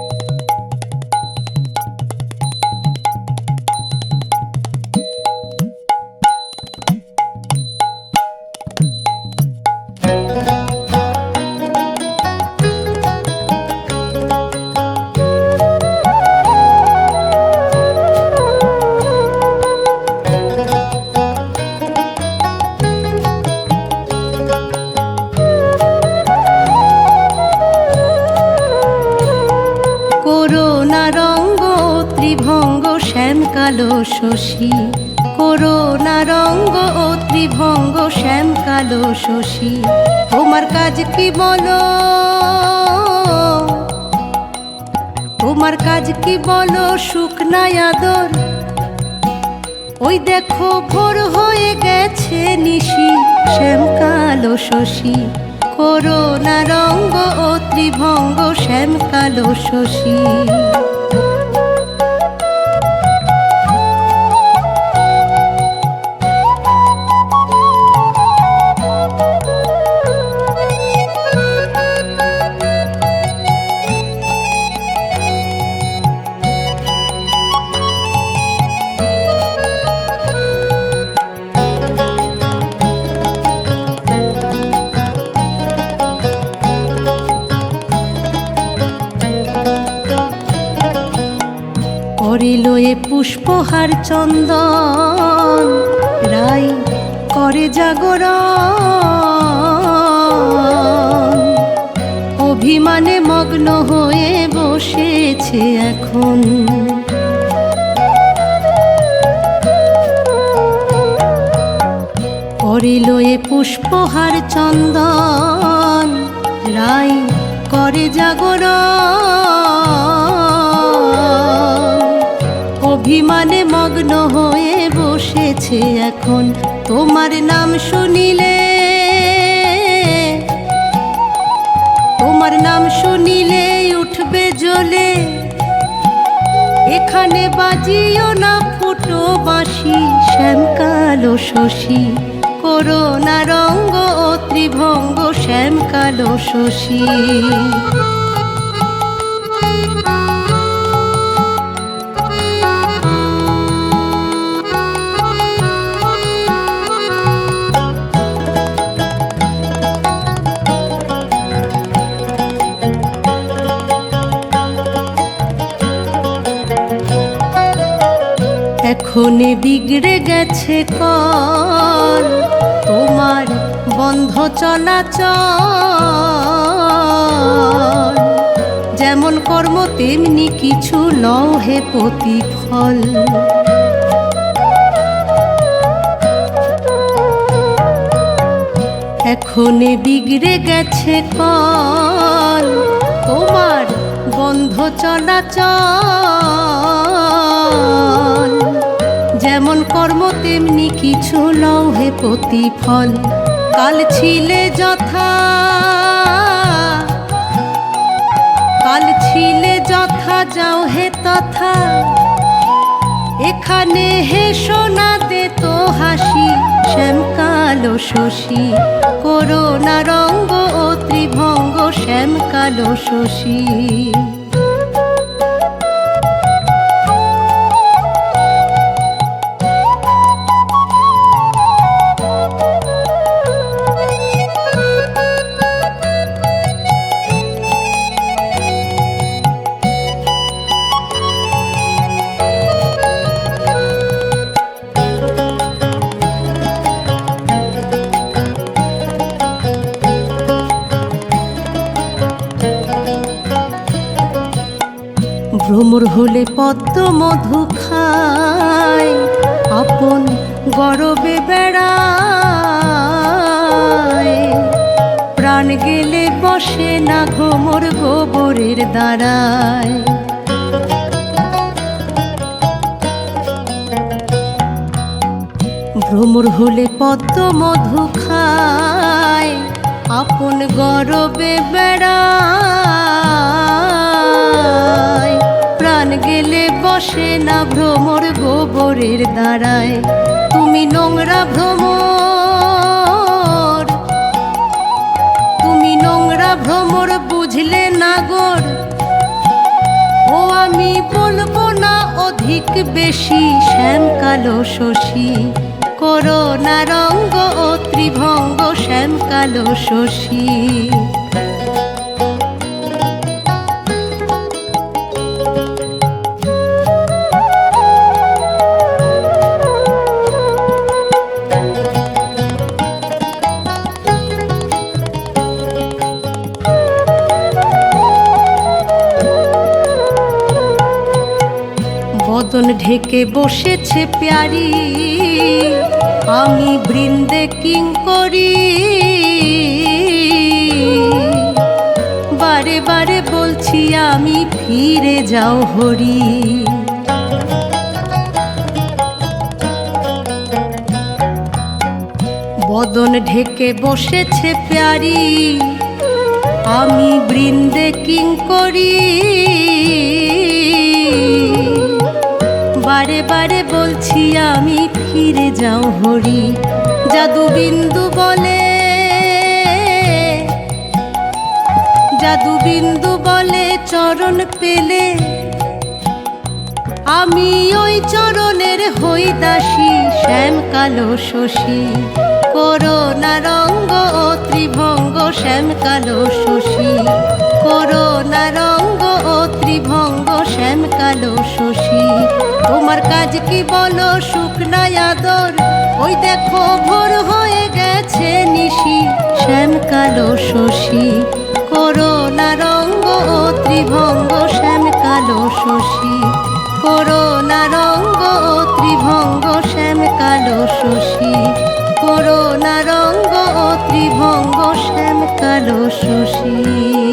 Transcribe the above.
Corona রঙ্গ ত্রিভঙ্গ শ্যাম কালো Shashi. Corona রঙ্গ ও ত্রিভঙ্গ শ্যাম কালো শশী। তোমার কাজ কি বলো? তোমার কাজ কি বলো নাই আদর? ওই দেখো ভোর হয়ে গেছে নিশি শ্যাম কালো শশী। করোনা রঙ্গ ও ত্রিভঙ্গ শ্যাম কালো শশী। করিল এ পুষ্পহার চন্দন। রাই করে জাগরণ। অভিমানে মগ্ন হয়ে বসেছে এখন। করিল এ পুষ্পহার চন্দন। রাই করে জাগরণ। অভিমানে মগ্ন হয়ে বসেছে এখন। তোমার নাম শুনিলে, তোমার নাম শুনিলে উঠবে জ্বলে। এখানে বাজিও না ফুটো বাঁশি শ্যাম কালো শশী। করোনা রঙ্গ ত্রিভঙ্গ শ্যাম কালো শশী। এখনে বিগড়ে গেছে কল, তোমার বন্ধ চলাচল। যেমন কর্ম, তেমনি কিছু লও হে প্রতিফল। এখনে বিগড়ে গেছে কল, তোমার বন্ধ চলাচল। যেমন কর্ম, তেমনি কিছু লও হে প্রতিফল। কাল ছিলে যথা, কাল ছিলে যথা, যাও হে তথা। এখানে হে সোনা, দে তো হাসি শ্যাম কালো শশী। করোনা রঙ্গ ও ত্রিভঙ্গ শ্যাম কালো শশী। ভ্রমর হলে পদ্ম মধু খায়, আপন গরবে বেড়ায়। প্রাণ গেলে বসে না ঘোমর গোবরের দাঁড়ায় ভ্রমর হলে পদ্ম মধু খায়, আপন গরবে বেড়ায়। বসে না ভ্রমর গোবরের দ্বারায়। তুমি নোংরা ভ্রমর। তুমি নোংরা ভ্রমর বুঝলে না গোর। ও আমি বলব না অধিক বেশি শ্যাম কালো শশী। করো না রঙ্গ ও ত্রিভঙ্গ শ্যাম কালো শশী। বদন ঢেকে বসেছে প্যারি। আমি বৃন্দে কিং করি। বারে বারে বলছি, আমি ফিরে যাও হরি। বদন ঢেকে বসেছে প্যারি। আমি বৃন্দে ফিরে যাও হরি জাদু বিন্দু বলে। জাদু বিন্দু বলে, চরণ পেলে। আমি ওই চরণের হই দাসী শ্যাম কালো শশী। করোনা রঙ্গ ত্রিভঙ্গ শ্যাম কালো তোমার কাজ কি বলো শুকনায় আদর? ওই দেখো, ভোর হয়ে গেছে নিশি, শ্যাম কালো শশী। করোনা রঙ্গ ও ত্রিভঙ্গ, শ্যাম কালো শশী। করোনা রঙ্গ ও ত্রিভঙ্গ, শ্যাম কালো শশী। করোনা রঙ্গ ও ত্রিভঙ্গ, শ্যাম কালো শশী।